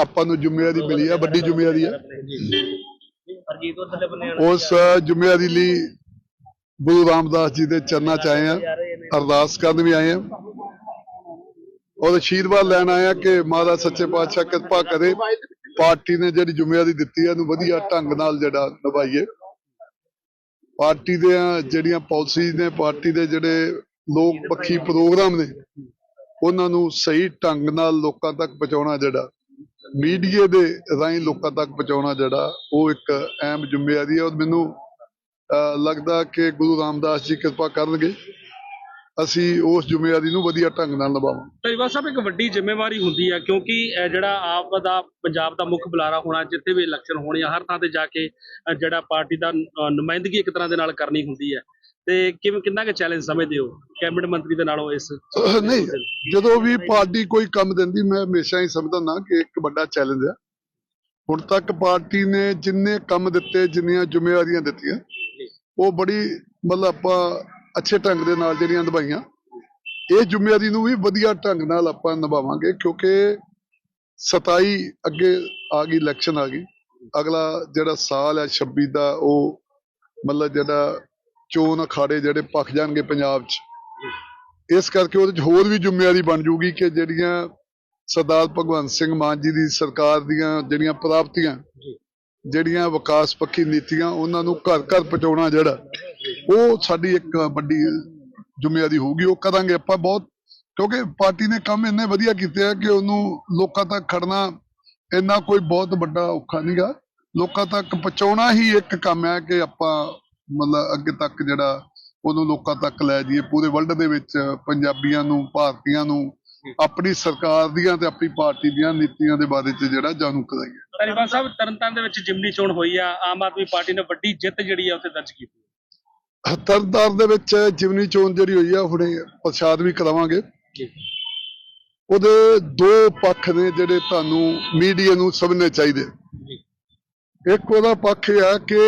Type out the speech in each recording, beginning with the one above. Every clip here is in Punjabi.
ਆਪਾਂ ਨੂੰ ਜ਼ਿੰਮੇਵਾਰੀ ਮਿਲੀ ਹੈ ਵੱਡੀ ਜ਼ਿੰਮੇਵਾਰੀ ਹੈ ਉਸ ਜ਼ਿੰਮੇਵਾਰੀ ਲਈ ਗੁਰੂ ਰਾਮਦਾਸ ਜੀ ਦੇ ਚਰਨਾਂ 'ਚ ਆਏ ਆ, ਅਰਦਾਸ ਕਰਨ ਵੀ ਆਏ ਆ। ਔਰ ਅਸ਼ੀਰਵਾਦ ਲੈਣ ਆਏ ਆ ਕਿ ਮਹਾਰਾਜ ਸੱਚੇ ਪਾਤਸ਼ਾਹ ਕਿਰਪਾ ਕਰੇ, ਪਾਰਟੀ ਨੇ ਜਿਹੜੀ ਜ਼ਿੰਮੇਵਾਰੀ ਦਿੱਤੀ ਹੈ ਇਹਨੂੰ ਵਧੀਆ ਢੰਗ ਨਾਲ ਜਿਹੜਾ ਨਿਭਾਈਏ। ਪਾਰਟੀ ਦੇ ਜਿਹੜੀਆਂ ਪਾਲਿਸੀਜ਼ ਨੇ, ਪਾਰਟੀ ਦੇ ਜਿਹੜੇ ਲੋਕ ਪੱਖੀ ਪ੍ਰੋਗਰਾਮ ਨੇ, ਉਹਨਾਂ ਨੂੰ ਸਹੀ ਢੰਗ ਨਾਲ ਲੋਕਾਂ ਤੱਕ ਪਹੁੰਚਾਉਣਾ ਜਿਹੜਾ ਮੀਡੀਆ ਦੇ ਰਾਹੀਂ ਲੋਕਾਂ ਤੱਕ ਪਹੁੰਚਾਉਣਾ ਜਿਹੜਾ ਉਹ ਇੱਕ ਅਹਿਮ ਜ਼ਿੰਮੇਵਾਰੀ ਹੈ। ਔਰ ਮੈਨੂੰ ਲੱਗਦਾ ਕਿ ਗੁਰੂ ਰਾਮਦਾਸ ਜੀ ਕਿਰਪਾ ਕਰਨਗੇ। ਅਸੀਂ ਉਸ ਜ਼ਿੰਮੇਵਾਰੀ ਨੂੰ ਵਧੀਆ ਢੰਗ ਨਾਲ ਨਿਭਾਵਾਂਗੇ। ਧਾਰੀਵਾਲ ਸਾਹਿਬ, ਇੱਕ ਵੱਡੀ ਜ਼ਿੰਮੇਵਾਰੀ ਹੁੰਦੀ ਹੈ ਕਿਉਂਕਿ ਜਿਹੜਾ ਆਪ ਦਾ ਪੰਜਾਬ ਦਾ ਮੁੱਖ ਬੁਲਾਰਾ ਹੋਣਾ, ਜਿੱਥੇ ਵੀ ਇਲੈਕਸ਼ਨ ਹੋਣੀ ਆ, ਹਰ ਥਾਂ ਤੇ ਜਾ ਕੇ ਜਿਹੜਾ ਪਾਰਟੀ ਦਾ ਨੁਮਾਇੰਦਗੀ ਇੱਕ ਤਰ੍ਹਾਂ ਦੇ ਨਾਲ ਕਰਨੀ ਹੁੰਦੀ ਹੈ ਤੇ ਕਿਵੇਂ ਕਿੰਨਾ ਕੁ ਚੈਲੰਜ ਸਮਝਦੇ ਹੋ? ਕੈਬਨਿਟ ਮੰਤਰੀ ਦੇ ਨਾਲੋਂ ਇਸ ਨਹੀਂ ਜਦੋਂ ਵੀ ਪਾਰਟੀ ਕੋਈ ਕੰਮ ਦਿੰਦੀ ਮੈਂ ਹਮੇਸ਼ਾ ਹੀ ਸਮਝਦਾ ਨਾ ਕਿ ਇੱਕ ਵੱਡਾ ਚੈਲੰਜ ਹੈ ਹੁਣ ਤੱਕ ਪਾਰਟੀ ਨੇ ਜਿੰਨੇ ਕੰਮ ਦਿੱਤੇ ਜਿੰਨੀਆਂ ਜ਼ਿੰਮੇਵਾਰੀਆਂ ਦਿੱਤੀਆਂ ਉਹ ਬੜੀ ਮਤਲਬ ਆਪਾਂ ਅੱਛੇ ਢੰਗ ਦੇ ਨਾਲ ਜਿਹੜੀਆਂ ਨਿਭਾਈਆਂ। ਇਹ ਜ਼ਿੰਮੇਵਾਰੀ ਨੂੰ ਵੀ ਵਧੀਆ ਢੰਗ ਨਾਲ ਆਪਾਂ ਨਿਭਾਵਾਂਗੇ ਕਿਉਂਕਿ 27 ਅੱਗੇ ਆ ਗਈ ਇਲੈਕਸ਼ਨ ਆ ਗਈ। ਅਗਲਾ ਜਿਹੜਾ ਸਾਲ ਹੈ 26 ਦਾ ਉਹ ਮਤਲਬ ਜਿਹੜਾ ਚੋਣ ਅਖਾੜੇ ਜਿਹੜੇ ਪੱਕ ਜਾਣਗੇ ਪੰਜਾਬ 'ਚ। ਇਸ ਕਰਕੇ ਉਹਦੇ 'ਚ ਹੋਰ ਵੀ ਜ਼ਿੰਮੇਵਾਰੀ ਬਣ ਜੂਗੀ ਕਿ ਜਿਹੜੀਆਂ ਸਰਦਾਰ ਭਗਵੰਤ ਸਿੰਘ ਮਾਨ ਜੀ ਦੀ ਸਰਕਾਰ ਦੀਆਂ ਜਿਹੜੀਆਂ ਪ੍ਰਾਪਤੀਆਂ ਜਿਹੜੀਆਂ ਵਿਕਾਸ ਪੱਖੀ ਨੀਤੀਆਂ ਉਹਨਾਂ ਨੂੰ ਘਰ ਘਰ ਪਹੁੰਚਾਉਣਾ ਜਿਹੜਾ ਉਹ ਸਾਡੀ ਇੱਕ ਵੱਡੀ ਜ਼ਿੰਮੇਵਾਰੀ ਹੋਊਗੀ। ਉਹ ਕਰਾਂਗੇ ਆਪਾਂ ਬਹੁਤ ਕਿਉਂਕਿ ਪਾਰਟੀ ਨੇ ਕੰਮ ਇੰਨੇ ਵਧੀਆ ਕੀਤੇ ਆ ਕਿ ਉਹਨੂੰ ਲੋਕਾਂ ਤੱਕ ਖੜਨਾ ਇੰਨਾ ਕੋਈ ਬਹੁਤ ਵੱਡਾ ਔਖਾ ਨਹੀਂਗਾ ਲੋਕਾਂ ਤੱਕ ਪਹੁੰਚਾਉਣਾ ਹੀ ਇੱਕ ਕੰਮ ਹੈ ਕਿ ਆਪਾਂ ਮਤਲਬ ਅੱਗੇ ਤੱਕ ਜਿਹੜਾ ਉਹਨੂੰ ਲੋਕਾਂ ਤੱਕ ਲੈ ਜਾਈਏ ਪੂਰੇ ਵਰਲਡ ਦੇ ਵਿੱਚ ਪੰਜਾਬੀਆਂ ਨੂੰ ਭਾਰਤੀਆਂ ਨੂੰ ਆਪਣੀ ਸਰਕਾਰ ਦੀਆਂ ਤੇ ਆਪਣੀ ਪਾਰਟੀ ਦੀਆਂ ਨੀਤੀਆਂ ਦੇ ਬਾਰੇ ਚ ਜਿਹੜਾ ਜਾਣੂ ਕਰਾਈਏ। ਧਾਰੀਵਾਲ ਸਾਹਿਬ ਤਰਨਤਾਰਨ ਦੇ ਵਿੱਚ ਜਿਮਨੀ ਚੋਣ ਹੋਈ ਆ ਆਮ ਆਦਮੀ ਪਾਰਟੀ ਨੇ ਵੱਡੀ ਜਿੱਤ ਜਿਹੜੀ ਆ ਉੱਥੇ ਦਰਜ ਕੀਤੀ। ਤਰਨਤਾਰਨ ਦੇ ਵਿੱਚ ਜਿਮਨੀ ਚੋਣ ਜਿਹੜੀ ਹੋਈ ਆ ਹੁਣੇ ਪ੍ਰਸ਼ਾਦ ਵੀ ਕਰਾਵਾਂਗੇ। ਉਹਦੇ ਦੋ ਪੱਖ ਨੇ ਜਿਹੜੇ ਤੁਹਾਨੂੰ ਮੀਡੀਆ ਨੂੰ ਸਮਝਣੇ ਚਾਹੀਦੇ। ਇੱਕ ਉਹਦਾ ਪੱਖ ਇਹ ਆ ਕਿ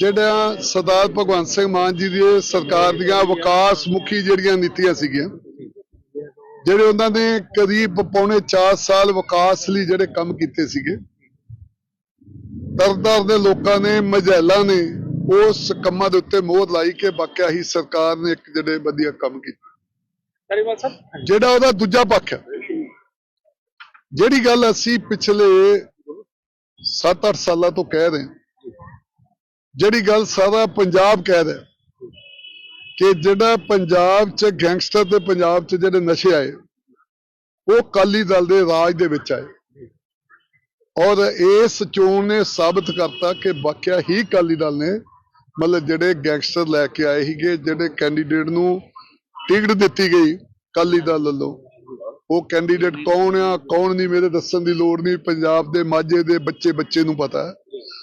ਜਿਹੜਾ ਸਰਦਾਰ ਭਗਵੰਤ ਸਿੰਘ ਮਾਨ ਜੀ ਦੀ ਸਰਕਾਰ ਦੀਆਂ ਵਿਕਾਸ ਮੁਖੀ ਜਿਹੜੀਆਂ ਨੀਤੀਆਂ ਸੀਗੀਆਂ ਜਿਹੜੇ ਉਹਨਾਂ ਨੇ ਕਰੀਬ ਪੌਣੇ 4 ਸਾਲ ਵਿਕਾਸ ਲਈ ਜਿਹੜੇ ਕੰਮ ਕੀਤੇ ਸੀਗੇ ਦਰਦਰ ਦੇ ਲੋਕਾਂ ਨੇ ਮਝੈਲਾਂ ਨੇ ਉਸ ਕੰਮਾਂ ਦੇ ਉੱਤੇ ਮੋਹਰ ਲਾਈ ਕਿ ਵਾਕਿਆ ਹੀ ਸਰਕਾਰ ਨੇ ਇੱਕ ਜਿਹੜੇ ਵਧੀਆ ਕੰਮ ਕੀਤੇ। ਜਿਹੜਾ ਉਹਦਾ ਦੂਜਾ ਪੱਖ ਹੈ ਜਿਹੜੀ ਗੱਲ ਅਸੀਂ ਪਿਛਲੇ 7-8 ਸਾਲਾਂ ਤੋਂ ਕਹਿ ਰਹੇ ਹਾਂ ਜਿਹੜੀ ਗੱਲ ਸਾਰਾ ਪੰਜਾਬ ਕਹਿ ਰਿਹਾ ਕਿ ਜਿਹੜਾ ਪੰਜਾਬ 'ਚ ਗੈਂਗਸਟਰ ਤੇ ਪੰਜਾਬ 'ਚ ਜਿਹੜੇ ਨਸ਼ੇ ਆਏ, ਉਹ ਕਾਲੀ ਦਲ ਦੇ ਰਾਜ ਦੇ ਵਿੱਚ ਆਏ। ਔਰ ਇਸ ਚੋਣ ਨੇ ਸਾਬਤ ਕਰਤਾ ਕਿ ਵਾਕਿਆ ਹੀ ਕਾਲੀ ਦਲ ਨੇ ਮਤਲਬ ਜਿਹੜੇ ਗੈਂਗਸਟਰ ਲੈ ਕੇ ਆਏ ਸੀਗੇ, ਜਿਹੜੇ ਕੈਂਡੀਡੇਟ ਨੂੰ ਟਿਕਟ ਦਿੱਤੀ ਗਈ ਕਾਲੀ ਦਲ ਵੱਲੋਂ। ਉਹ ਕੈਂਡੀਡੇਟ ਕੌਣ ਆ, ਕੌਣ ਨਹੀਂ ਮੇਰੇ ਦੱਸਣ ਦੀ ਲੋੜ ਨਹੀਂ। ਪੰਜਾਬ ਦੇ ਮਾਝੇ ਦੇ ਬੱਚੇ ਬੱਚੇ ਨੂੰ ਪਤਾ ਹੈ।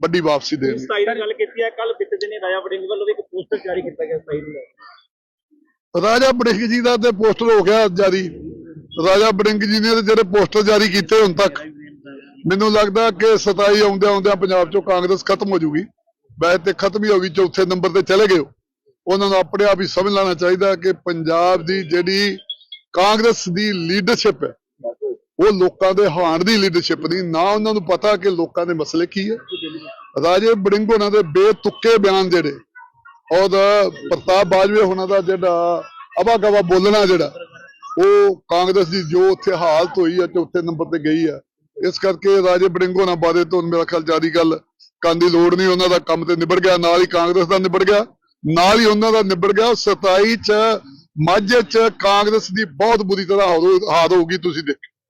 ਵੱਡੀ ਵਾਪਸੀ ਦੇਣਗੇ 27 ਦੀ ਗੱਲ ਕੀਤੀ ਹੈ ਕੱਲ ਬੀਤੇ ਦਿਨੀ ਰਾਜਾ ਵੜਿੰਗ ਵੱਲੋਂ ਇੱਕ ਪੋਸਟਰ ਜਾਰੀ ਕੀਤਾ ਗਿਆ 27 ਨੂੰ ਰਾਜਾ ਬੜਿੰਗ ਜੀ ਦਾ ਤੇ ਪੋਸਟਰ ਹੋ ਗਿਆ ਜਾਰੀ। ਰਾਜਾ ਬੜਿੰਗ ਜੀ ਨੇ ਤੇ ਜਿਹੜੇ ਪੋਸਟਰ ਜਾਰੀ ਕੀਤੇ ਹੁਣ ਤੱਕ ਮੈਨੂੰ ਲੱਗਦਾ ਕਿ 27 ਆਉਂਦੇ ਆਉਂਦਿਆਂ ਪੰਜਾਬ ਚੋਂ ਕਾਂਗਰਸ ਖਤਮ ਹੋ ਜੂਗੀ। ਵੈਸੇ ਤੇ ਖਤਮ ਹੀ ਹੋ ਗਈ ਚੌਥੇ ਨੰਬਰ ਤੇ ਚਲੇ ਗਏ ਉਹ। ਉਹਨਾਂ ਨੂੰ ਆਪਣੇ ਆਪ ਹੀ ਸਮਝ ਲੈਣਾ ਚਾਹੀਦਾ ਕਿ ਪੰਜਾਬ ਦੀ ਜਿਹੜੀ ਕਾਂਗਰਸ ਦੀ ਲੀਡਰਸ਼ਿਪ ਹੈ ਉਹ ਲੋਕਾਂ ਦੇ ਹਾਣ ਦੀ ਲੀਡਰਸ਼ਿਪ ਨਹੀਂ, ਨਾ ਉਹਨਾਂ ਨੂੰ ਪਤਾ ਕਿ ਲੋਕਾਂ ਦੇ ਮਸਲੇ ਕੀ ਹੈ। ਰਾਜੇ ਬੜਿੰਗ ਹੋਣਾ ਦੇ ਬੇਤੁੱਕੇ ਬਿਆਨ ਜਿਹੜੇ, ਔਰ ਪ੍ਰਤਾਪ ਬਾਜਵੇ ਹੋਣਾ ਦਾ ਜਿਹੜਾ ਅਵਾ ਗਵਾ ਬੋਲਣਾ ਜਿਹੜਾ, ਉਹ ਕਾਂਗਰਸ ਦੀ ਜੋ ਉੱਥੇ ਹਾਲਤ ਹੋਈ ਹੈ ਚੌਥੇ ਨੰਬਰ ਤੇ ਗਈ ਹੈ। ਇਸ ਕਰਕੇ ਰਾਜੇ ਬੜਿੰਗ ਹੋਣਾ ਬਾਰੇ ਤੋਂ ਮੇਰਾ ਖਿਆਲ ਜਾਰੀ ਗੱਲ ਕਰਨ ਦੀ ਲੋੜ ਨਹੀਂ, ਉਹਨਾਂ ਦਾ ਕੰਮ ਤੇ ਨਿਬੜ ਗਿਆ, ਨਾਲ ਹੀ ਕਾਂਗਰਸ ਦਾ ਨਿਬੜ ਗਿਆ, ਨਾਲ ਹੀ ਉਹਨਾਂ ਦਾ ਨਿਬੜ ਗਿਆ 27 ਚ, ਮਾਝੇ ਚ ਕਾਂਗਰਸ ਦੀ ਬਹੁਤ ਬੁਰੀ ਤਰ੍ਹਾਂ ਹਾਰ ਹੋਊਗੀ, ਤੁਸੀਂ ਦੇਖੋ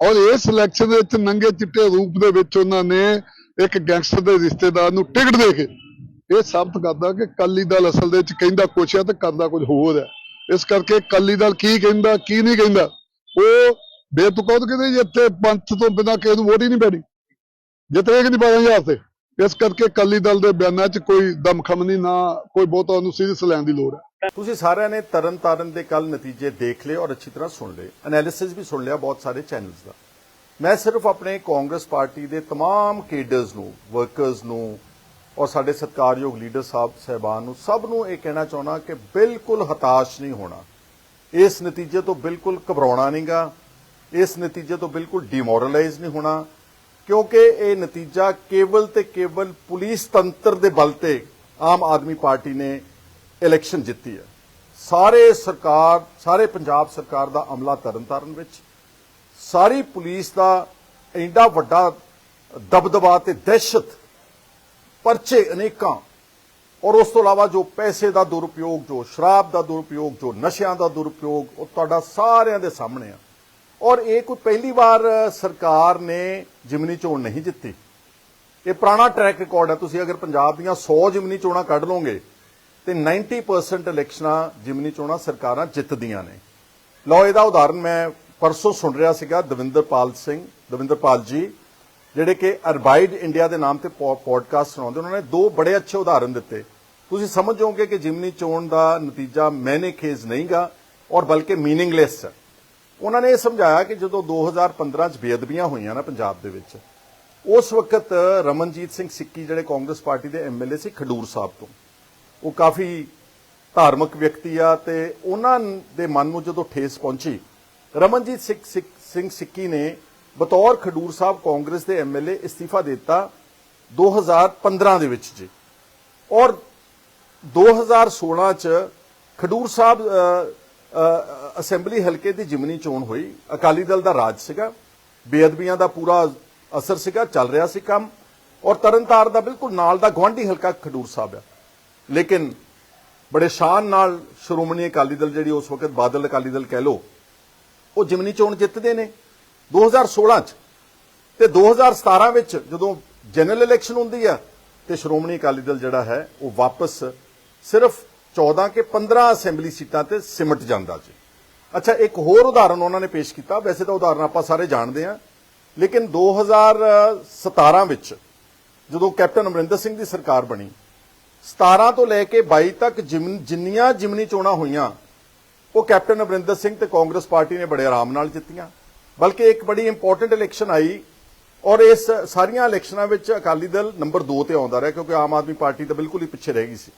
ਔਰ ਇਸ ਇਲੈਕਸ਼ਨ ਦੇ ਵਿੱਚ ਨੰਗੇ ਚਿੱਟੇ ਰੂਪ ਦੇ ਵਿੱਚ ਉਹਨਾਂ ਨੇ ਇੱਕ ਗੈਂਗਸਟਰ ਦੇ ਰਿਸ਼ਤੇਦਾਰ ਨੂੰ ਟਿਕਟ ਦੇ ਕੇ ਇਹ ਸਾਬਤ ਕਰਦਾ ਕਿ ਕਾਲੀ ਦਲ ਅਸਲ ਦੇ ਵਿੱਚ ਕਹਿੰਦਾ ਕੁਛ ਹੈ ਤੇ ਕਰਦਾ ਕੁਝ ਹੋਰ ਹੈ। ਇਸ ਕਰਕੇ ਕਾਲੀ ਦਲ ਕੀ ਕਹਿੰਦਾ, ਕੀ ਨਹੀਂ ਕਹਿੰਦਾ, ਉਹ ਬੇਤੁਕਾ ਕਹਿੰਦੇ ਜੀ, ਇੱਥੇ ਪੰਥ ਤੋਂ ਬਿਨਾਂ ਕਿਸੇ ਨੂੰ ਵੋਟ ਹੀ ਨਹੀਂ ਪੈਣੀ। ਜਿੱਤੇ ਕਿ ਨਹੀਂ ਪਾਇਆ ਹਜ਼ਾਰ ਤੇ, ਇਸ ਕਰਕੇ ਕਾਲੀ ਦਲ ਦੇ ਬਿਆਨਾਂ 'ਚ ਕੋਈ ਦਮਖਮ ਨਹੀਂ, ਨਾ ਕੋਈ ਬਹੁਤਾ ਉਹਨੂੰ ਸੀਰੀਅਸ ਲੈਣ ਦੀ ਲੋੜ ਹੈ। ਤੁਸੀਂ ਸਾਰਿਆਂ ਨੇ ਤਰਨ ਤਾਰਨ ਦੇ ਕੱਲ ਨਤੀਜੇ ਦੇਖ ਲਏ ਔਰ ਅੱਛੀ ਤਰ੍ਹਾਂ ਸੁਣ ਲਏ ਐਨਾਲਿਸਿਸ ਵੀ ਸੁਣ ਲਿਆ ਬਹੁਤ ਸਾਰੇ ਚੈਨਲਸ ਦਾ ਮੈਂ ਸਿਰਫ ਆਪਣੇ ਕਾਂਗਰਸ ਪਾਰਟੀ ਦੇ तमाम ਕੇਡਰਸ ਨੂੰ ਵਰਕਰਸ ਨੂੰ ਔਰ ਸਾਡੇ ਸਤਿਕਾਰਯੋਗ ਲੀਡਰ ਸਾਹਿਬ ਸਹਿਬਾਨ ਨੂੰ ਸਭ ਨੂੰ ਇਹ ਕਹਿਣਾ ਚਾਹੁੰਦਾ ਕਿ ਬਿਲਕੁਲ ਹਤਾਸ਼ ਨਹੀਂ ਹੋਣਾ ਇਸ ਨਤੀਜੇ ਤੋਂ ਬਿਲਕੁਲ ਘਬਰਾਉਣਾ ਨਹੀਂਗਾ ਇਸ ਨਤੀਜੇ ਤੋਂ ਬਿਲਕੁਲ ਡਿਮੋਰਲਾਈਜ਼ ਨਹੀਂ ਹੋਣਾ ਕਿਉਂਕਿ ਇਹ ਨਤੀਜਾ ਕੇਵਲ ਤੇ ਕੇਵਲ ਪੁਲਿਸ ਤੰਤਰ ਦੇ ਬਲ ਤੇ ਆਮ ਆਦਮੀ ਪਾਰਟੀ ਨੇ ਇਲੈਕਸ਼ਨ ਜਿੱਤੀ ਹੈ। ਸਾਰੇ ਸਰਕਾਰ, ਸਾਰੇ ਪੰਜਾਬ ਸਰਕਾਰ ਦਾ ਅਮਲਾ ਤਰਨਤਾਰਨ ਵਿੱਚ। ਸਾਰੀ ਪੁਲਿਸ ਦਾ ਇੰਨਾ ਵੱਡਾ ਦਬਦਬਾ ਤੇ ਦਹਿਸ਼ਤ ਪਰਚੇ ਅਨੇਕਾਂ। ਔਰ ਉਸ ਤੋਂ ਇਲਾਵਾ ਜੋ ਪੈਸੇ ਦਾ ਦੁਰਉਪਯੋਗ, ਜੋ ਸ਼ਰਾਬ ਦਾ ਦੁਰਉਪਯੋਗ, ਜੋ ਨਸ਼ਿਆਂ ਦਾ ਦੁਰਉਪਯੋਗ, ਉਹ ਤੁਹਾਡਾ ਸਾਰਿਆਂ ਦੇ ਸਾਹਮਣੇ ਆ। ਔਰ ਇਹ ਕੋਈ ਪਹਿਲੀ ਵਾਰ ਸਰਕਾਰ ਨੇ ਜਿਮਨੀ ਚੋਣ ਨਹੀਂ ਜਿੱਤੀ। ਇਹ ਪੁਰਾਣਾ ਟਰੈਕ ਰਿਕਾਰਡ ਹੈ। ਤੁਸੀਂ ਅਗਰ ਪੰਜਾਬ ਦੀਆਂ 100 ਜਿਮਨੀ ਚੋਣਾਂ ਕੱਢ ਲਓਗੇ ਤੇ 90% ਇਲੈਕਸ਼ਨਾਂ ਜਿਮਨੀ ਚੋਣਾਂ ਸਰਕਾਰਾਂ ਜਿੱਤਦੀਆਂ ਨੇ। ਲਓ, ਇਹਦਾ ਉਦਾਹਰਨ ਮੈਂ ਪਰਸੋਂ ਸੁਣ ਰਿਹਾ ਸੀਗਾ ਦਵਿੰਦਰਪਾਲ ਸਿੰਘ, ਦਵਿੰਦਰਪਾਲ ਜੀ, ਜਿਹੜੇ ਕਿ ਅਰਬਾਈਡ ਇੰਡੀਆ ਦੇ ਨਾਮ ਤੇ ਪੋਡਕਾਸਟ ਸੁਣਾਉਂਦੇ, ਉਹਨਾਂ ਨੇ ਦੋ ਬੜੇ ਅੱਛੇ ਉਦਾਹਰਨ ਦਿੱਤੇ। ਤੁਸੀਂ ਸਮਝ ਜਾਓਗੇ ਕਿ ਜਿਮਨੀ ਚੋਣ ਦਾ ਨਤੀਜਾ ਮੈਨੇ ਖੇਜ਼ ਨਹੀਂਗਾ ਔਰ ਬਲਕਿ ਮੀਨਿੰਗਲੈਸ ਹੈ। ਉਹਨਾਂ ਨੇ ਇਹ ਸਮਝਾਇਆ ਕਿ ਜਦੋਂ 2015 ਚ ਬੇਅਦਬੀਆਂ ਹੋਈਆਂ ਨਾ ਪੰਜਾਬ ਦੇ ਵਿੱਚ, ਉਸ ਵਕਤ ਰਮਨਜੀਤ ਸਿੰਘ ਸਿੱਕੀ, ਜਿਹੜੇ ਕਾਂਗਰਸ ਪਾਰਟੀ ਦੇ ਐਮਐਲਏ ਸੀ ਖਡੂਰ ਸਾਹਿਬ ਤੋਂ ਉਹ ਕਾਫੀ ਧਾਰਮਿਕ ਵਿਅਕਤੀ ਆ ਤੇ ਉਹਨਾਂ ਦੇ ਮਨ ਨੂੰ ਜਦੋਂ ਠੇਸ ਪਹੁੰਚੀ, ਰਮਨਜੀਤ ਸਿੰਘ ਸਿੱਕ- ਸਿੰਘ ਸਿੱਕੀ ਨੇ ਬਤੌਰ ਖਡੂਰ ਸਾਹਿਬ ਕਾਂਗਰਸ ਦੇ ਐਮਐਲਏ ਅਸਤੀਫਾ ਦੇ ਦਿੱਤਾ 2015 ਦੇ ਵਿੱਚ ਜੀ। ਔਰ 2016 ਚ ਖਡੂਰ ਸਾਹਿਬ ਅਸੈਂਬਲੀ ਹਲਕੇ ਦੀ ਜਿਮਨੀ ਚੋਣ ਹੋਈ। ਅਕਾਲੀ ਦਲ ਦਾ ਰਾਜ ਸੀਗਾ, ਬੇਅਦਬੀਆਂ ਦਾ ਪੂਰਾ ਅਸਰ ਸੀਗਾ, ਚੱਲ ਰਿਹਾ ਸੀ ਕੰਮ। ਔਰ ਤਰਨਤਾਰ ਦਾ ਬਿਲਕੁਲ ਨਾਲ ਦਾ ਗਵਾਂਢੀ ਹਲਕਾ ਖਡੂਰ ਸਾਹਿਬ ਆ। ਲੇਕਿਨ ਬੜੇ ਸ਼ਾਨ ਨਾਲ ਸ਼੍ਰੋਮਣੀ ਅਕਾਲੀ ਦਲ ਜਿਹੜੀ ਉਸ ਵਕਤ ਬਾਦਲ ਅਕਾਲੀ ਦਲ ਕਹਿ ਲੋ ਉਹ ਜਿਮਨੀ ਚੋਣ ਜਿੱਤਦੇ ਨੇ। 2016 ਚ ਤੇ 2017 ਵਿੱਚ ਜਦੋਂ ਜਨਰਲ ਇਲੈਕਸ਼ਨ ਹੁੰਦੀ ਆ ਤੇ ਸ਼੍ਰੋਮਣੀ ਅਕਾਲੀ ਦਲ ਜਿਹੜਾ ਹੈ, ਉਹ ਵਾਪਸ ਸਿਰਫ 14 ਕੇ 15 ਅਸੈਂਬਲੀ ਸੀਟਾਂ ਤੇ ਸਿਮਟ ਜਾਂਦਾ ਜੀ। ਅੱਛਾ, ਇੱਕ ਹੋਰ ਉਦਾਹਰਨ ਉਹਨਾਂ ਨੇ ਪੇਸ਼ ਕੀਤਾ। ਵੈਸੇ ਤਾਂ ਉਦਾਹਰਨ ਆਪਾਂ ਸਾਰੇ ਜਾਣਦੇ ਆ ਲੇਕਿਨ 2017 ਵਿੱਚ ਜਦੋਂ ਕੈਪਟਨ ਅਮਰਿੰਦਰ ਸਿੰਘ ਦੀ ਸਰਕਾਰ ਬਣੀ 17 ਤੋਂ ਲੈ ਕੇ 22 ਤੱਕ ਜਿਮਨ- ਜਿੰਨੀਆਂ ਜਿਮਨੀ ਚੋਣਾਂ ਹੋਈਆਂ, ਉਹ ਕੈਪਟਨ ਅਮਰਿੰਦਰ ਸਿੰਘ ਤੇ ਕਾਂਗਰਸ ਪਾਰਟੀ ਨੇ ਬੜੇ ਆਰਾਮ ਨਾਲ ਜਿੱਤੀਆਂ। ਬਲਕਿ ਇੱਕ ਬੜੀ ਇੰਪੋਰਟੈਂਟ ਇਲੈਕਸ਼ਨ ਆਈ ਔਰ ਇਸ ਸਾਰੀਆਂ ਇਲੈਕਸ਼ਨਾਂ ਵਿੱਚ ਅਕਾਲੀ ਦਲ ਨੰਬਰ 2 ਤੇ ਆਉਂਦਾ ਰਿਹਾ ਕਿਉਂਕਿ ਆਮ ਆਦਮੀ ਪਾਰਟੀ ਤਾਂ ਬਿਲਕੁਲ ਹੀ ਪਿੱਛੇ ਰਹਿ ਗਈ ਸੀ।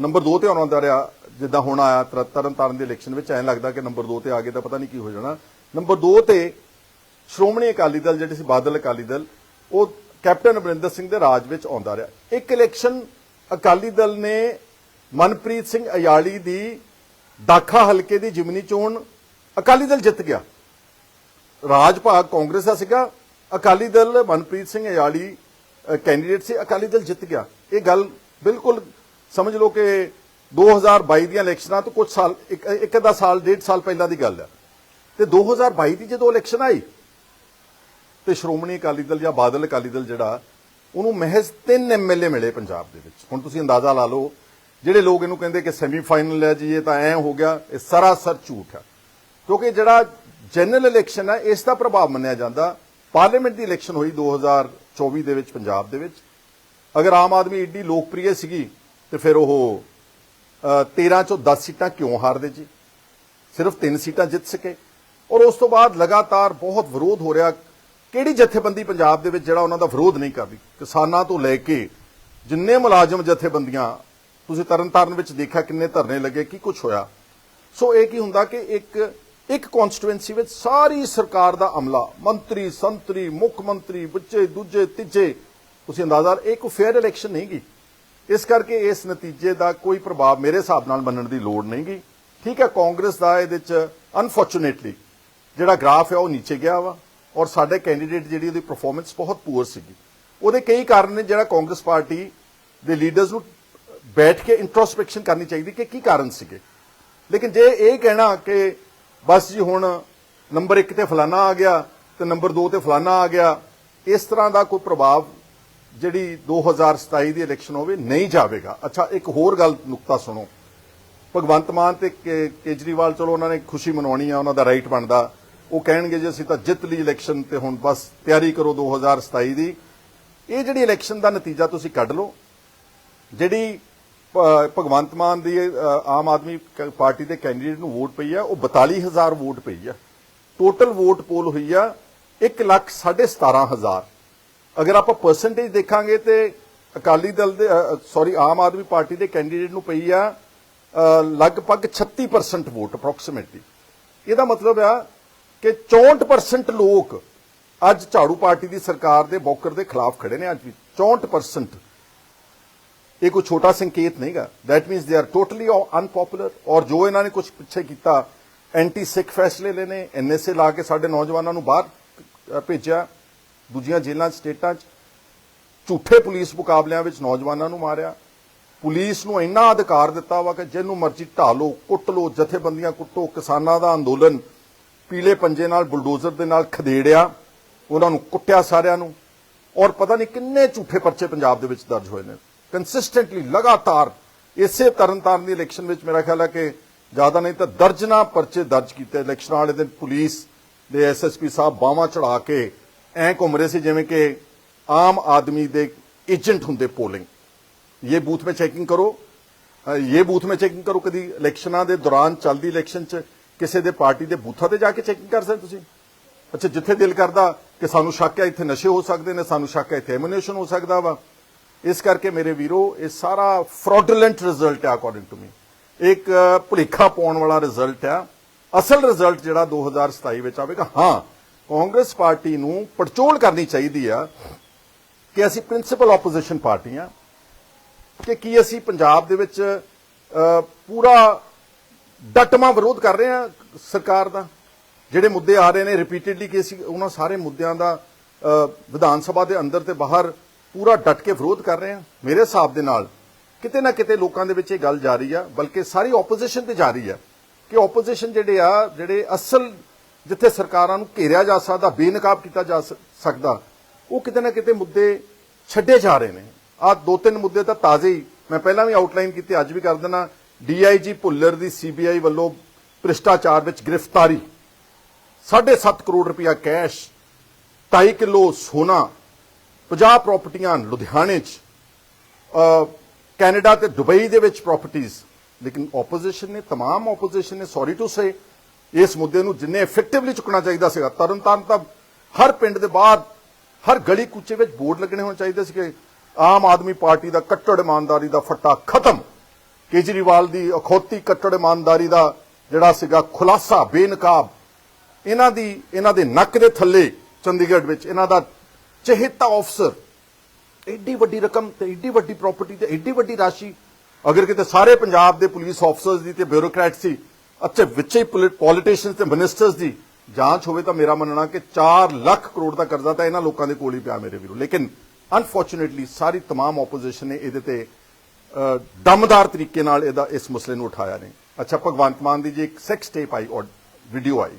ਨੰਬਰ 2 ਤੇ ਆਉਂਦਾ ਰਿਹਾ, ਜਿੱਦਾਂ ਹੁਣ ਆਇਆ ਤਰ- ਤਰਨ ਤਾਰਨ ਦੀ ਇਲੈਕਸ਼ਨ ਵਿੱਚ, ਐਂ ਲੱਗਦਾ ਕਿ ਨੰਬਰ 2 ਤੇ ਆ ਗਏ ਤਾਂ ਪਤਾ ਨਹੀਂ ਕੀ ਹੋ ਜਾਣਾ। ਨੰਬਰ 2 ਤੇ ਸ਼੍ਰੋਮਣੀ ਅਕਾਲੀ ਦਲ, ਜਿਹੜੇ ਸੀ ਬਾਦਲ ਅਕਾਲੀ ਦਲ, ਉਹ ਕੈਪਟਨ ਅਮਰਿੰਦਰ ਸਿੰਘ ਦੇ ਰਾਜ ਵਿੱਚ ਆਉਂਦਾ ਰਿਹਾ। ਇੱਕ ਇਲੈਕਸ਼ਨ ਅਕਾਲੀ ਦਲ ਨੇ ਮਨਪ੍ਰੀਤ ਸਿੰਘ ਅਯਾਲੀ ਦੀ ਦਾਖਾ ਹਲਕੇ ਦੀ ਜਿਮਨੀ ਚੋਣ ਅਕਾਲੀ ਦਲ ਜਿੱਤ ਗਿਆ। ਰਾਜ ਭਾਗ ਕਾਂਗਰਸ ਦਾ ਸੀਗਾ। ਅਕਾਲੀ ਦਲ ਮਨਪ੍ਰੀਤ ਸਿੰਘ ਅਯਾਲੀ ਕੈਂਡੀਡੇਟ ਸੀ। ਅਕਾਲੀ ਦਲ ਜਿੱਤ ਗਿਆ। ਇਹ ਗੱਲ ਬਿਲਕੁਲ ਸਮਝ ਲਓ ਕਿ 2022 ਦੀਆਂ ਇਲੈਕਸ਼ਨਾਂ ਤੋਂ ਕੁਝ ਸਾਲ, ਇੱਕ ਇੱਕ ਅੱਧਾ ਸਾਲ, ਡੇਢ ਸਾਲ ਪਹਿਲਾਂ ਦੀ ਗੱਲ ਹੈ। ਤੇ 2022 ਦੀ ਜਦੋਂ ਇਲੈਕਸ਼ਨ ਆਈ ਤੇ ਸ਼੍ਰੋਮਣੀ ਅਕਾਲੀ ਦਲ ਜਾਂ ਬਾਦਲ ਅਕਾਲੀ ਦਲ ਜਿਹੜਾ ਉਹਨੂੰ ਮਹਿਜ਼ 3 ਐਮਐਲਏ ਮਿਲੇ ਪੰਜਾਬ ਦੇ ਵਿੱਚ। ਹੁਣ ਤੁਸੀਂ ਅੰਦਾਜ਼ਾ ਲਾ ਲਓ ਜਿਹੜੇ ਲੋਕ ਇਹਨੂੰ ਕਹਿੰਦੇ ਕਿ ਸੈਮੀਫਾਈਨਲ ਹੈ ਜੀ ਇਹ ਤਾਂ ਐ ਹੋ ਗਿਆ ਇਹ ਸਰਾਸਰ ਝੂਠ ਹੈ। ਕਿਉਂਕਿ ਜਿਹੜਾ ਜਨਰਲ ਇਲੈਕਸ਼ਨ ਹੈ ਇਸ ਦਾ ਪ੍ਰਭਾਵ ਮੰਨਿਆ ਜਾਂਦਾ। ਪਾਰਲੀਮੈਂਟ ਦੀ ਇਲੈਕਸ਼ਨ ਹੋਈ 2024 ਦੇ ਵਿੱਚ ਪੰਜਾਬ ਦੇ ਵਿੱਚ। ਅਗਰ ਆਮ ਆਦਮੀ ਏਡੀ ਲੋਕਪ੍ਰਿਯ ਸੀਗੀ ਤੇ ਫਿਰ ਉਹ ਅ, 13 ਚੋਂ 10 ਸੀਟਾਂ ਕਿਉਂ ਹਾਰਦੇ ਜੀ? ਸਿਰਫ 3 ਸੀਟਾਂ ਜਿੱਤ ਸਕੇ। ਔਰ ਉਸ ਤੋਂ ਬਾਅਦ ਲਗਾਤਾਰ ਬਹੁਤ ਵਿਰੋਧ ਹੋ ਰਿਹਾ ਕਿਹੜੀ ਜਥੇਬੰਦੀ ਪੰਜਾਬ ਦੇ ਵਿੱਚ ਜਿਹੜਾ ਉਹਨਾਂ ਦਾ ਵਿਰੋਧ ਨਹੀਂ ਕਰਦੀ? ਕਿਸਾਨਾਂ ਤੋਂ ਲੈ ਕੇ ਜਿੰਨੇ ਮੁਲਾਜ਼ਮ ਜਥੇਬੰਦੀਆਂ, ਤੁਸੀਂ ਤਰਨਤਾਰਨ ਵਿੱਚ ਦੇਖਿਆ ਕਿੰਨੇ ਧਰਨੇ ਲੱਗੇ, ਕੀ ਕੁਝ ਹੋਇਆ? ਸੋ ਇਹ ਕੀ ਹੁੰਦਾ ਕਿ ਇੱਕ ਇੱਕ ਕਨਸਟੀਟੂਐਂਸੀ ਵਿੱਚ ਸਾਰੀ ਸਰਕਾਰ ਦਾ ਅਮਲਾ, ਮੰਤਰੀ, ਸੰਤਰੀ, ਮੁੱਖ ਮੰਤਰੀ ਬੱਚੇ ਦੂਜੇ, ਤੀਜੇ, ਤੁਸੀਂ ਅੰਦਾਜ਼ਾ ਇਹ ਕੋਈ ਫੇਅਰ ਇਲੈਕਸ਼ਨ ਨਹੀਂ ਗੀ। ਇਸ ਕਰਕੇ ਇਸ ਨਤੀਜੇ ਦਾ ਕੋਈ ਪ੍ਰਭਾਵ ਮੇਰੇ ਹਿਸਾਬ ਨਾਲ ਮੰਨਣ ਦੀ ਲੋੜ ਨਹੀਂ ਗਈ ਠੀਕ ਹੈ, ਕਾਂਗਰਸ ਦਾ ਇਹਦੇ ਚ ਅਨਫੋਰਚੂਨੇਟਲੀ ਜਿਹੜਾ ਗ੍ਰਾਫ ਹੈ ਉਹ ਨੀਚੇ ਗਿਆ ਵਾ। ਔਰ ਸਾਡੇ ਕੈਂਡੀਡੇਟ ਜਿਹੜੀ ਉਹਦੀ ਪਰਫਾਰਮੈਂਸ ਬਹੁਤ ਪੂਅਰ ਸੀਗੀ। ਉਹਦੇ ਕਈ ਕਾਰਨ ਨੇ ਜਿਹੜਾ ਕਾਂਗਰਸ ਪਾਰਟੀ ਦੇ ਲੀਡਰਸ ਨੂੰ ਬੈਠ ਕੇ ਇੰਟਰੋਸਪੈਕਸ਼ਨ ਕਰਨੀ ਚਾਹੀਦੀ ਕਿ ਕੀ ਕਾਰਨ ਸੀਗੇ। ਲੇਕਿਨ ਜੇ ਇਹ ਕਹਿਣਾ ਕਿ ਬਸ ਜੀ ਹੁਣ ਨੰਬਰ 1 ਤੇ ਫਲਾਣਾ ਆ ਗਿਆ ਤੇ ਨੰਬਰ 2 ਤੇ ਫਲਾਣਾ ਆ ਗਿਆ, ਇਸ ਤਰ੍ਹਾਂ ਦਾ ਕੋਈ ਪ੍ਰਭਾਵ ਜਿਹੜੀ 2027 ਦੀ ਇਲੈਕਸ਼ਨ ਹੋਵੇ ਨਹੀਂ ਜਾਵੇਗਾ। ਅੱਛਾ, ਇੱਕ ਹੋਰ ਗੱਲ ਨੁਕਤਾ ਸੁਣੋ। ਭਗਵੰਤ ਮਾਨ ਤੇ ਕੇਜਰੀਵਾਲ ਚਲੋ ਉਹਨਾਂ ਨੇ ਖੁਸ਼ੀ ਮਨਾਉਣੀ ਆ, ਉਹਨਾਂ ਦਾ ਰਾਈਟ ਬਣਦਾ। ਉਹ ਕਹਿਣਗੇ ਜੇ, ਅਸੀਂ ਤਾਂ ਜਿੱਤ ਲਈ ਇਲੈਕਸ਼ਨ ਤੇ ਹੁਣ ਬਸ ਤਿਆਰੀ ਕਰੋ 2027 ਦੀ। ਇਹ ਜਿਹੜੀ ਇਲੈਕਸ਼ਨ ਦਾ ਨਤੀਜਾ ਤੁਸੀਂ ਕੱਢ ਲਓ, ਜਿਹੜੀ ਭਗਵੰਤ ਮਾਨ ਦੀ ਆਮ ਆਦਮੀ ਪਾਰਟੀ ਦੇ ਕੈਂਡੀਡੇਟ ਨੂੰ ਵੋਟ ਪਈ ਆ, ਉਹ 42000 ਵੋਟ ਪਈ ਆ। ਟੋਟਲ ਵੋਟ ਪੋਲ ਹੋਈ ਆ 1 ਲੱਖ 17500 ਅਗਰ ਆਪਾਂ ਪਰਸੈਂਟੇਜ ਦੇਖਾਂਗੇ ਤੇ ਅਕਾਲੀ ਦਲ ਦੇ ਸੌਰੀ ਆਮ ਆਦਮੀ ਪਾਰਟੀ ਦੇ ਕੈਂਡੀਡੇਟ ਨੂੰ ਪਈ ਆ ਲਗਭਗ 36% ਵੋਟ ਅਪਰੋਕਸੀਮੇਟਲੀ ਇਹਦਾ ਮਤਲਬ ਆ ਕਿ 64% ਲੋਕ ਅੱਜ ਝਾੜੂ ਪਾਰਟੀ ਦੀ ਸਰਕਾਰ ਦੇ ਬੌਕਰ ਦੇ ਖਿਲਾਫ ਖੜੇ ਨੇ ਅੱਜ ਵੀ। 64% ਇਹ ਕੋਈ ਛੋਟਾ ਸੰਕੇਤ ਨਹੀਂਗਾ। That means they are totally unpopular ਔਰ ਜੋ ਇਹਨਾਂ ਨੇ ਕੁਝ ਪਿੱਛੇ ਕੀਤਾ, ਐਂਟੀ ਸਿੱਖ ਫੈਸਲੇ ਲੈਨੇ ਐਨਐਸਏ ਲਾ ਕੇ ਸਾਡੇ ਨੌਜਵਾਨਾਂ ਨੂੰ ਬਾਹਰ ਭੇਜਿਆ, ਦੂਜੀਆਂ ਜੇਲ੍ਹਾਂ 'ਚ, ਸਟੇਟਾਂ 'ਚ। ਝੂਠੇ ਪੁਲਿਸ ਮੁਕਾਬਲਿਆਂ ਵਿੱਚ ਨੌਜਵਾਨਾਂ ਨੂੰ ਮਾਰਿਆ। ਪੁਲਿਸ ਨੂੰ ਇੰਨਾ ਅਧਿਕਾਰ ਦਿੱਤਾ ਵਾ ਕਿ ਜਿਹਨੂੰ ਮਰਜ਼ੀ ਢਾਲੋ ਕੁੱਟ ਲੋ ਜਥੇਬੰਦੀਆਂ ਕੁੱਟੋ, ਕਿਸਾਨਾਂ ਦਾ ਅੰਦੋਲਨ ਪੀਲੇ ਪੰਜੇ ਨਾਲ, ਬੁਲਡੋਜ਼ਰ ਦੇ ਨਾਲ ਖਦੇੜਿਆ, ਉਹਨਾਂ ਨੂੰ ਕੁੱਟਿਆ ਸਾਰਿਆਂ ਨੂੰ। ਔਰ ਪਤਾ ਨਹੀਂ ਕਿੰਨੇ ਝੂਠੇ ਪਰਚੇ ਪੰਜਾਬ ਦੇ ਵਿੱਚ ਦਰਜ ਹੋਏ ਨੇ। ਕੰਸਿਸਟੈਂਟਲੀ ਲਗਾਤਾਰ, ਇਸੇ ਤਰਨਤਾਰਨ ਦੀ ਇਲੈਕਸ਼ਨ ਵਿੱਚ ਮੇਰਾ ਖਿਆਲ ਹੈ ਕਿ ਜ਼ਿਆਦਾ ਨਹੀਂ ਤਾਂ ਦਰਜਨਾ ਪਰਚੇ ਦਰਜ ਕੀਤੇ। ਇਲੈਕਸ਼ਨ ਵਾਲੇ ਦਿਨ ਪੁਲਿਸ ਦੇ ਐਸਐਸਪੀ ਸਾਹਿਬ ਬਾਵਾ ਚੜਾ ਕੇ ਐ ਘੁੰਮ ਰਹੇ ਸੀ ਜਿਵੇਂ ਕਿ ਆਮ ਆਦਮੀ ਦੇ ਏਜੰਟ ਹੁੰਦੇ ਪੋਲਿੰਗ। ਇਹ ਬੂਥ ਮੇ ਚੈਕਿੰਗ ਕਰੋ। ਇਹ ਬੂਥ ਮੇ ਚੈਕਿੰਗ ਕਰੋ ਕਦੀ ਇਲੈਕਸ਼ਨਾਂ ਦੇ ਦੌਰਾਨ ਚੱਲਦੀ ਇਲੈਕਸ਼ਨ 'ਚ ਕਿਸੇ ਦੇ ਪਾਰਟੀ ਦੇ ਬੂਥਾਂ ਤੇ ਜਾ ਕੇ ਚੈਕਿੰਗ ਕਰ ਸਕਦੇ ਤੁਸੀਂ? ਅੱਛਾ, ਜਿੱਥੇ ਦਿਲ ਕਰਦਾ ਕਿ ਸਾਨੂੰ ਸ਼ੱਕ ਹੈ, ਇੱਥੇ ਨਸ਼ੇ ਹੋ ਸਕਦੇ ਨੇ, ਸਾਨੂੰ ਸ਼ੱਕ ਹੈ, ਇੱਥੇ ਐਮੂਨੇਸ਼ਨ ਹੋ ਸਕਦਾ ਵਾ। ਇਸ ਕਰਕੇ ਮੇਰੇ ਵੀਰੋ, ਇਹ ਸਾਰਾ ਫਰਾਡੂਲੈਂਟ ਰਿਜ਼ਲਟ ਹੈ ਅਕੋਰਡਿੰਗ ਟੂ ਮੀ ਇੱਕ ਭੁਲੇਖਾ ਪਾਉਣ ਵਾਲਾ ਰਿਜ਼ਲਟ ਹੈ ਅਸਲ ਰਿਜ਼ਲਟ ਜਿਹੜਾ 2027 ਵਿੱਚ ਆਵੇਗਾ, ਹਾਂ, ਕਾਂਗਰਸ ਪਾਰਟੀ ਨੂੰ ਪੜਚੋਲ ਕਰਨੀ ਚਾਹੀਦੀ ਆ ਕਿ ਅਸੀਂ ਪ੍ਰਿੰਸੀਪਲ ਆਪੋਜੀਸ਼ਨ ਪਾਰਟੀ ਆ ਕਿ ਕੀ ਅਸੀਂ ਪੰਜਾਬ ਦੇ ਵਿੱਚ ਪੂਰਾ ਡਟਮਾ ਵਿਰੋਧ ਕਰ ਰਹੇ ਹਾਂ ਸਰਕਾਰ ਦਾ। ਜਿਹੜੇ ਮੁੱਦੇ ਆ ਰਹੇ ਨੇ ਰਿਪੀਟਿਡਲੀ ਕਿ ਅਸੀਂ ਉਹਨਾਂ ਸਾਰੇ ਮੁੱਦਿਆਂ ਦਾ ਵਿਧਾਨ ਸਭਾ ਦੇ ਅੰਦਰ ਤੇ ਬਾਹਰ ਪੂਰਾ ਡਟ ਕੇ ਵਿਰੋਧ ਕਰ ਰਹੇ ਹਾਂ ਮੇਰੇ ਹਿਸਾਬ ਦੇ ਨਾਲ ਕਿਤੇ ਨਾ ਕਿਤੇ ਲੋਕਾਂ ਦੇ ਵਿੱਚ ਇਹ ਗੱਲ ਜਾਰੀ ਆ, ਬਲਕਿ ਸਾਰੀ ਆਪੋਜੀਸ਼ਨ ਤੇ ਜਾਰੀ ਆ ਕਿ ਆਪੋਜੀਸ਼ਨ ਜਿਹੜੇ ਆ, ਜਿਹੜੇ ਅਸਲ ਜਿੱਥੇ ਸਰਕਾਰਾਂ ਨੂੰ ਘੇਰਿਆ ਜਾ ਸਕਦਾ, ਬੇਨਕਾਬ ਕੀਤਾ ਜਾ ਸਕਦਾ, ਉਹ ਕਿਤੇ ਨਾ ਕਿਤੇ ਮੁੱਦੇ ਛੱਡੇ ਜਾ ਰਹੇ ਨੇ। ਆ ਦੋ ਤਿੰਨ ਮੁੱਦੇ ਤਾਂ ਤਾਜ਼ੇ ਹੀ, ਮੈਂ ਪਹਿਲਾਂ ਵੀ ਆਊਟਲਾਈਨ ਕੀਤੇ, ਅੱਜ ਵੀ ਕਰ ਦਿੰਦਾ। ਡੀਆਈਜੀ ਭੁੱਲਰ ਦੀ ਸੀਬੀਆਈ ਵੱਲੋਂ ਭ੍ਰਿਸ਼ਟਾਚਾਰ ਵਿੱਚ ਗ੍ਰਿਫਤਾਰੀ 7.5 ਕਰੋੜ ਰੁਪਇਆ ਕੈਸ਼ 2.5 ਕਿਲੋ ਸੋਨਾ 50 ਪ੍ਰਾਪਰਟੀਆਂ ਲੁਧਿਆਣੇ 'ਚ ਅ, ਕੈਨੇਡਾ ਤੇ ਦੁਬਈ ਦੇ ਵਿੱਚ ਪ੍ਰਾਪਰਟੀਆਂ ਲੇਕਿਨ ਆਪੋਜੀਸ਼ਨ ਨੇ तमाम ਆਪੋਜੀਸ਼ਨ ਨੇ ਸੌਰੀ ਟੂ ਸੇ ਇਸ ਮੁੱਦੇ ਨੂੰ ਜਿੰਨੇ ਇਫੈਕਟਿਵਲੀ ਚੁੱਕਣਾ ਚਾਹੀਦਾ ਸੀਗਾ ਤਰਨਤਾਰਨ ਤਾਂ ਹਰ ਪਿੰਡ ਦੇ ਬਾਹਰ ਹਰ ਗਲੀ ਕੂਚੇ ਵਿੱਚ ਬੋਰਡ ਲੱਗਣੇ ਹੋਣੇ ਚਾਹੀਦੇ ਸੀ ਕਿ ਆਮ ਆਦਮੀ ਪਾਰਟੀ ਦਾ ਕੱਟੜ ਇਮਾਨਦਾਰੀ ਦਾ ਫੱਟਾ ਖਤਮ ਕੇਜਰੀਵਾਲ ਦੀ ਅਖੌਤੀ ਕੱਟੜ ਇਮਾਨਦਾਰੀ ਦਾ ਜਿਹੜਾ ਸੀਗਾ ਖੁਲਾਸਾ ਬੇਨਕਾਬ ਇਹਨਾਂ ਦੀ ਇਹਨਾਂ ਦੇ ਨੱਕ ਦੇ ਥੱਲੇ ਚੰਡੀਗੜ੍ਹ ਵਿੱਚ ਇਹਨਾਂ ਦਾ ਚਹੇਤਾ ਅਫਸਰ ਐਡੀ ਵੱਡੀ ਰਕਮ ਤੇ ਐਡੀ ਵੱਡੀ ਪ੍ਰਾਪਰਟੀ ਤੇ ਐਡੀ ਵੱਡੀ ਰਾਸ਼ੀ ਅਗਰ ਕਿਤੇ ਸਾਰੇ ਪੰਜਾਬ ਦੇ ਪੁਲਿਸ ਆਫਸਰਸ ਦੀ ਤੇ ਬਿਊਰੋਕਰੈਟ ਸੀ ਅੱਛੇ ਵਿੱਚੇ ਹੀ ਪੋਲੀਟੀਸ਼ੀਅਨਸ ਤੇ ਮਿਨਿਸਟਰਸ ਦੀ ਜਾਂਚ ਹੋਵੇ ਤਾਂ ਮੇਰਾ ਮੰਨਣਾ ਕਿ 4 ਲੱਖ ਕਰੋੜ ਦਾ ਕਰਜ਼ਾ ਤਾਂ ਇਹਨਾਂ ਲੋਕਾਂ ਦੇ ਕੋਲ ਹੀ ਪਿਆ ਮੇਰੇ ਵੀਰੋ ਲੇਕਿਨ ਅਨਫੋਰਚੂਨੇਟਲੀ ਸਾਰੀ तमाम ਆਪੋਜੀਸ਼ਨ ਨੇ ਇਹਦੇ ਤੇ ਅ, ਦਮਦਾਰ ਤਰੀਕੇ ਨਾਲ ਇਹਦਾ ਇਸ ਮਸਲੇ ਨੂੰ ਉਠਾਇਆ ਨੇ ਅੱਛਾ, ਭਗਵੰਤ ਮਾਨ ਦੀ ਜੀ ਇੱਕ ਸੈਕਸ ਟੇਪ ਆਈ ਔਰ ਵੀਡੀਓ ਆਈ।